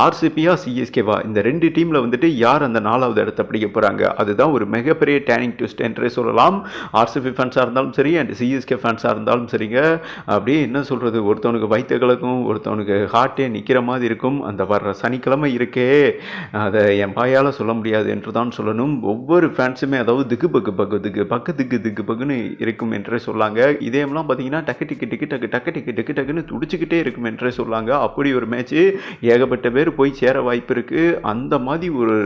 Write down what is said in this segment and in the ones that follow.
ஆர்சிபியா சிஎஸ்கேவா இந்த ரெண்டு டீமில் வந்துட்டு யார் அந்த நாலாவது இடத்த பிடிக்க போகிறாங்க அதுதான் ஒரு மிகப்பெரிய டேனிங் ட்விஸ்ட் என்றே சொல்லலாம். ஆர்சிபி ஃபேன்ஸாக இருந்தாலும் சரி அண்ட் சிஎஸ்கே ஃபேன்ஸாக இருந்தாலும் சரிங்க. அப்படியே என்ன சொல்கிறது ஒருத்தவனுக்கு வைத்த கிழக்கும் ஒருத்தவனுக்கு ஹார்ட்டே நிற்கிற மாதிரி இருக்கும். அந்த வர்ற சனிக்கிழமை இருக்கே. அதை என் பாயால் சொல்ல முடியாது என்று தான் சொல்லணும். ஒவ்வொரு ஃபேன்ஸுமே அதாவது திக்கு பக்கு பக்கு திக்கு பக்கு திக்கு திக்கு பக்குன்னு இருக்கும் என்றே சொல்லாங்க. இதேமெல்லாம் பார்த்தீங்கன்னா டக்கு டிக்கு டிக்கு டக்கு டக்கு டிக்கு டிக்கு டக்குன்னு துடிச்சிக்கிட்டே இருக்கும் என்றே சொல்லாங்க. அப்படி ஒரு மேட்ச்சு ஏகப்பட்ட பேர் போய் சேர வாய்ப்பு இருக்குது அந்த மாதிரி ஒரு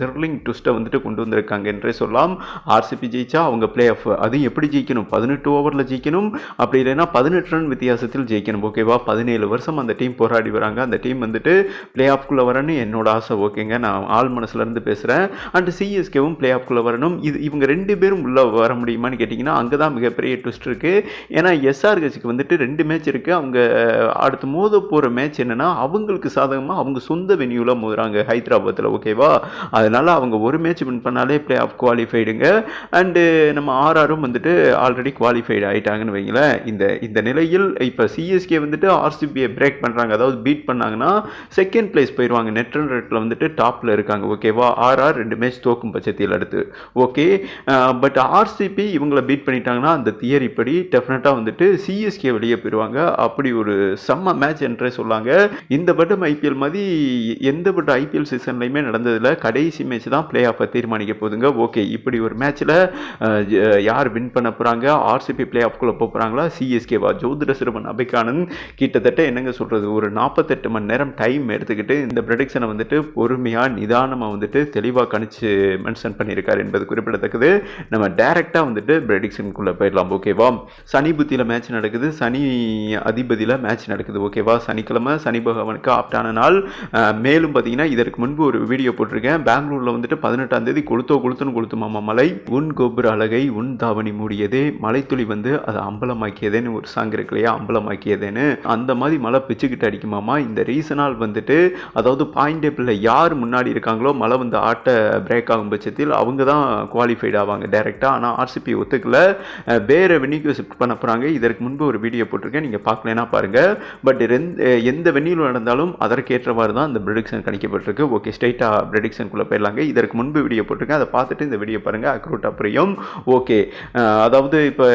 த்ரில்லிங் ட்விஸ்ட்டை வந்துட்டு கொண்டு வந்திருக்காங்க என்றே சொல்லலாம். ஆர்சிபி ஜெயிச்சா அவங்க பிளே ஆஃப் அது எப்படி ஜெயிக்கணும்? பதினெட்டு ஓவரில் ஜெயிக்கணும். அப்படி இல்லைன்னா பதினெட்டு ரன் வித்தியாசத்தில் ஜெயிக்கணும். ஓகேவா பதினேழு வருஷம் அந்த டீம் போராடி வராங்க. அந்த டீம் வந்துட்டு பிளே ஆஃப்குள்ளே வரணும்னு என்னோட ஆசை. ஓகேங்க நான் ஆள் மனசுலேருந்து பேசுகிறேன் அண்ட் சிஎஸ்கேவும் பிளே ஆஃப்குள்ளே வரணும். இது இவங்க ரெண்டு பேரும் உள்ளே வர முடியுமான்னு கேட்டிங்கன்னா அங்கே தான் மிகப்பெரிய ட்விஸ்ட் இருக்குது ஏன்னா எஸ்ஆர்ஹெச்சுக்கு வந்துட்டு ரெண்டு மேட்ச் இருக்குது அவங்க அடுத்து மோத போகிற மேட்ச் என்னென்னா அவங்களுக்கு சாதகமாக அவங்க சொந்த வென்யூவில் மோதுறாங்க ஹைதராபாத்தில் ஓகேவா அதனால் அவங்க ஒரு மேட்ச் வின் பண்ணாலே பிளே ஆஃப் குவாலிஃபைடுங்க அண்டு நம்ம ஆர்ஆரும் வந்துட்டு ஆல்ரெடி குவாலிஃபைடு ஆகிட்டாங்கன்னு வைங்களேன். இந்த இந்த நிலையில் இப்போ சிஎஸ்கே வந்துட்டு ஆர்சிபியை பிரேக் பண்ணுறாங்க அதாவது பீட் பண்ணாங்கன்னா செகண்ட் பிளேஸ் போயிடுவாங்க நெட் ரன் ரேட்டில் வந்துட்டு டாப்பில் இருக்காங்க ஓகேவா ஆர்ஆர் ரெண்டு மேட்ச் தோக்கும் பட்சத்தில் அடுத்து ஓகே பட் ஆர்சிபி இவங்களை பீட் பண்ணிட்டாங்கன்னா அந்த தியரி படி டெஃபினட்டாக வந்துட்டு சிஎஸ்கே வெளியே போயிடுவாங்க அப்படி ஒரு செம்ம மேட்ச் என்றே சொல்லாங்க. இந்த பட்டம் ஐபிஎல் மாதிரி எந்த ஒரு ஐபிஎல் சீசன்லையுமே நடந்ததில் கடைசி மேட்ச் தான் பிளே ஆஃபை தீர்மானிக்க போதுங்க ஓகே இப்படி ஒரு மேட்ச்சில் யார் வின் பண்ண போகிறாங்க ஆர்சிபி பிளே ஆஃப்குள்ளே போக போகிறாங்களா சிஎஸ்கேவா ஜோதிட சிறுவன் அபிகானந்த் கிட்டத்தட்ட என்னங்க சொல்கிறது ஒரு நாற்பத்தெட்டு மணி நேரம் டைம் எடுத்துக்கிட்டு இந்த ப்ரெடிக்ஷனை வந்துட்டு பொறுமையாக நிதானமாக வந்துட்டு தெளிவாக கணிச்சு மென்ஷன் பண்ணியிருக்காரு என்பது குறிப்பிடத்தக்கது. நம்ம டைரெக்டாக வந்துட்டு ப்ரெடிக்ஷனுக்குள்ளே போயிடலாம். ஓகேவா சனி புத்தியில் மேட்ச் நடக்குது. சனி அதிபதியில் மேட்ச் நடக்குது. ஓகேவா சனிக்கிழமை சனி பகவானுக்கு ஆப்டான நாள். மேலும் பார்த்தீங்கன்னா இதற்கு முன்பு ஒரு வீடியோ போட்டிருக்கேன். பெங்களூரில் வந்துட்டு பதினெட்டாம் தேதி கொளுத்தோ கொளுத்துன்னு கொளுத்துமாமா மலை. உன் கோபுர அழகை உன் தாவணி மூடியதே. மலைத்துளி வந்து அதை அம்பலமாக்கியதேன்னு ஒரு சாங் இருக்கு இல்லையா? அம்பலமாக்கியதேன்னு. அந்த மாதிரி மழை பிச்சுக்கிட்டு அடிக்குமாமா இந்த ரீசனால் வந்துட்டு அதாவது பாயிண்ட் டேபிளில் யார் முன்னாடி இருக்காங்களோ மழை வந்து ஆட்ட பிரேக் ஆகும் பட்சத்தில் அவங்க தான் குவாலிஃபைட் ஆவாங்க டைரெக்டாக ஆனால் ஆர்சிபி ஒத்துக்கல. வேறு வேற வென்யூக்கு ஷிஃப்ட் பண்ண போகிறாங்க இதற்கு முன்பு ஒரு வீடியோ போட்டிருக்கேன். நீங்கள் பார்க்கலனா பாருங்கள் பட் எந்த வென்யூவில் நடந்தாலும் அதற்கேற்றவாறு தான் இந்த ப்ரெடிக்ஷன் கணிக்கப்பட்டிருக்கு. ஓகே ஸ்ட்ரைட்டாக ப்ரெடிக்ஷனுக்குள்ளே போயிடலாங்க. இதற்கு முன்பு வீடியோ போட்டிருக்கேன். அதை பார்த்துட்டு இந்த வீடியோ பாருங்கள் அக்ரூட்டாக புரியும். ஓகே அதாவது இப்போ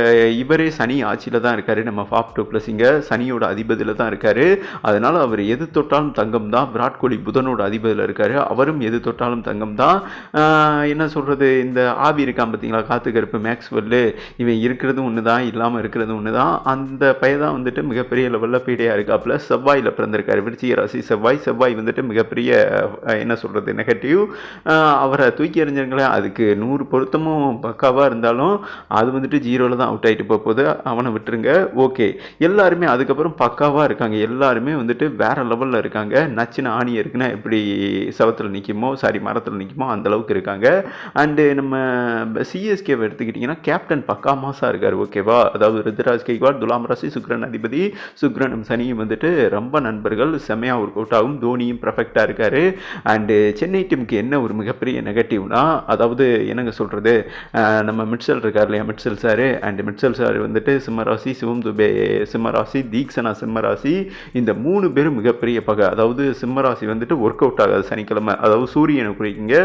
இவரே சனி ஆட்சியில் தான் இருக்கார். நம்ம ஃபாப் டூ ப்ளஸ் இங்கே சனியோட அதிபதியில் தான் இருக்கார். அதனால் அவர் எது தொட்டாலும் தங்கம் தான். விராட் கோலி புதனோட அதிபதியில் இருக்கார். அவரும் எது தொட்டாலும் தங்கம் தான். என்ன சொல்கிறது இந்த ஆவி இருக்கான் பார்த்தீங்களா? காத்து கருப்பு மேக்ஸ்வெல்லு இவன் இருக்கிறதும் ஒன்று தான் இல்லாமல் இருக்கிறதும் ஒன்று தான் அந்த பையன் தான் வந்துட்டு மிகப்பெரிய லெவலில் பீடையாக இருக்கா ப்ளஸ் செவ்வாயில் பிறந்திருக்காரு. விருச்சிக ராசி செவ்வாய். செவ்வாய் வந்துட்டு மிகப்பெரிய என்ன சொல்கிறது நெகட்டிவ் அவரை தூக்கி எறிஞ்சிருங்களேன். அதுக்கு நூறு பொருத்தமும் பக்காவாக இருந்தாலும் அது வந்துட்டு ஜீரோவில் தான் அவுட் ஆகிட்டு போக போகுது. அவனை விட்டுருங்க. ஓகே எல்லாருமே அதுக்கப்புறம் பக்காவாக இருக்காங்க. எல்லாருமே வந்துட்டு வேறு லெவலில் இருக்காங்க. நச்சுன ஆணி இருக்குன்னா எப்படி சவத்தில் நிற்குமோ சாரி மரத்தில் நிற்குமோ அந்த அளவுக்கு இருக்காங்க. அண்டு நம்ம சிஎஸ்கேவை எடுத்துக்கிட்டிங்கன்னா கேப்டன் பக்கா மாசாக இருக்கார். ஓகேவா அதாவது ருத்ராஜ் கைவாட் துலாம் ராசி சுக்ரன் அதிபதி. சுக்ரனும் சனியும் வந்துட்டு ரொம்ப நண்பர்கள். செம்மையாக ஒர்க் அவுட் ஆகும். தோனியும் பர்ஃபெக்டாக இருக்கார். அண்டு சென்னை டீமுக்கு என்ன ஒரு மிகப்பெரிய நெகட்டிவ்னா அதாவது என்னங்க சொல்கிறது நம்ம மிட்சல் இருக்கார் இல்லையா Mitchell sir and Mitchell sir வந்துட்டு சிம்மராசி சிவம் துபே சிம்மராசி தீக்ஷனா சிம்மராசி இந்த மூணு பேரும் மிகப்பெரிய பகை. அதாவது சிம்மராசி வந்துட்டு ஒர்க் அவுட் ஆகாது சனிக்கிழமை. அதாவது சூரியனை குறிக்கிங்க.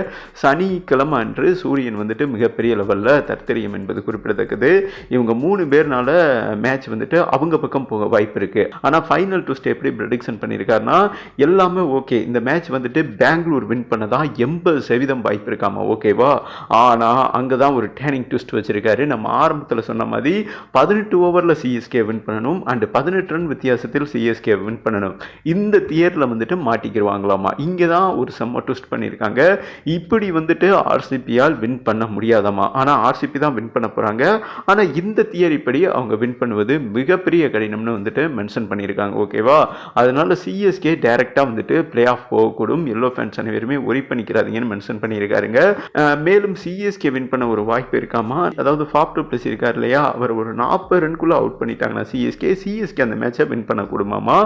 சனிக்கிழமை அன்று சூரியன் வந்துட்டு மிகப்பெரிய லெவலில் தற்தெரியும் என்பது குறிப்பிடத்தக்கது. இவங்க மூணு பேர்னால மேட்ச் வந்துட்டு அவங்க பக்கம் போக வாய்ப்பு இருக்குது ஆனால் ஃபைனல் ட்விஸ்ட் எப்படி ப்ரெடிக்ஷன் பண்ணியிருக்காருன்னா எல்லாம் ஓகே இந்த மேட்ச் வந்துட்டு பெங்களூர் வின் பண்ணதா எண்பது சதவீதம் வாய்ப்பு இருக்காமா? ஓகேவா ஆனால் அங்கே தான் ஒரு டேனிங் ட்விஸ்ட் வச்சிருக்காரு. நம்ம ஆரம்பத்தில் சொன்ன மாதிரி பதினெட்டு ஓவரில் சிஎஸ்கே வின் பண்ணணும் அண்ட் பதினெட்டு ரன் வித்தியாசத்தில் சிஎஸ்கே வின் பண்ணணும். இந்த தியரில் வந்துட்டு மாட்டிக்கிடுவாங்களாமா இங்கே தான் ஒரு செம்ம ட்விஸ்ட் பண்ணியிருக்காங்க இப்படி வந்துட்டு ஆர்சிபியால் வின் பண்ண முடியாதாமா? ஆனால் ஆர்சிபி தான் வின் பண்ண போகிறாங்க ஆனால் இந்த தியரி படி அவங்க வின் பண்ணுவது மிகப்பெரிய கடினம்னு வந்துட்டு மென்ஷன் பண்ணியிருக்காங்க ஓகேவா அதனால் சிஎஸ்கே டைரெக்டாக வந்துட்டு பிளே ஆஃப் போகக்கூடும். எல்லோ ஃபேன்ஸ் அனைவருமே ஒரி பண்ணிக்கிறாதீங்கன்னு மென்ஷன் பண்ணியிருக்காருங்க. மேலும் சிஎஸ்கே வின் பண்ண ஒரு வாய்ப்பு இருக்காமா? அதாவது ஃபாப் டூ ப்ளஸ் இருக்கார் இல்லையா? அவர் ஒரு நாற்பது ரன்குள்ளே அவுட் பண்ணிட்டாங்கன்னா சிஎஸ்கே சிஎஸ்கே அந்த மேட்சை வின் பண்ண கூடுமாமா?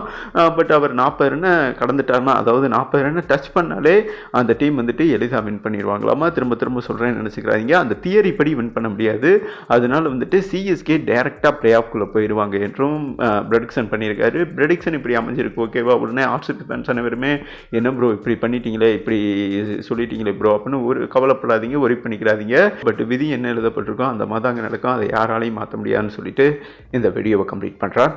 பட் அவர் நாற்பது ரன்னை கடந்துட்டார்னா அதாவது நாற்பது ரன்னை டச் பண்ணாலே அந்த டீம் வந்துட்டு எளிதாக வின் பண்ணிடுவாங்களாமா திரும்ப திரும்ப சொல்கிறேன்னு நினச்சிக்கிறாங்க அந்த தியரி படி வின் பண்ண முடியாது. அதனால வந்துட்டு சிஎஸ்கே டைரெக்டாக பிளே ஆஃப்குள்ளே போயிடுவாங்க என்றும் ப்ரெடிக்ஷன் பண்ணியிருக்காரு. ப்ரெடிக்ஷன் இப்படி அமைஞ்சிருக்கு ஓகேவா உடனே ஆர்சிபி ஃபேன்ஸ் அனைவரும் என்ன ப்ரோ இப்படி பண்ணிட்டீங்களே இப்படி சொல்லிட்டீங்களே ப்ரோ அப்படின்னு ஒரு கவலைப்படாதீங்க ஒரி பண்ணிக்கிறாதீங்க பட் விதி என்ன எழுதப்பட்டிருக்கோ அந்த மாதிரி தாங்க நடக்கும் அதை யாராலையும் மாற்ற முடியாதுன்னு சொல்லிட்டு இந்த வீடியோவை கம்ப்ளீட் பண்ணுறேன்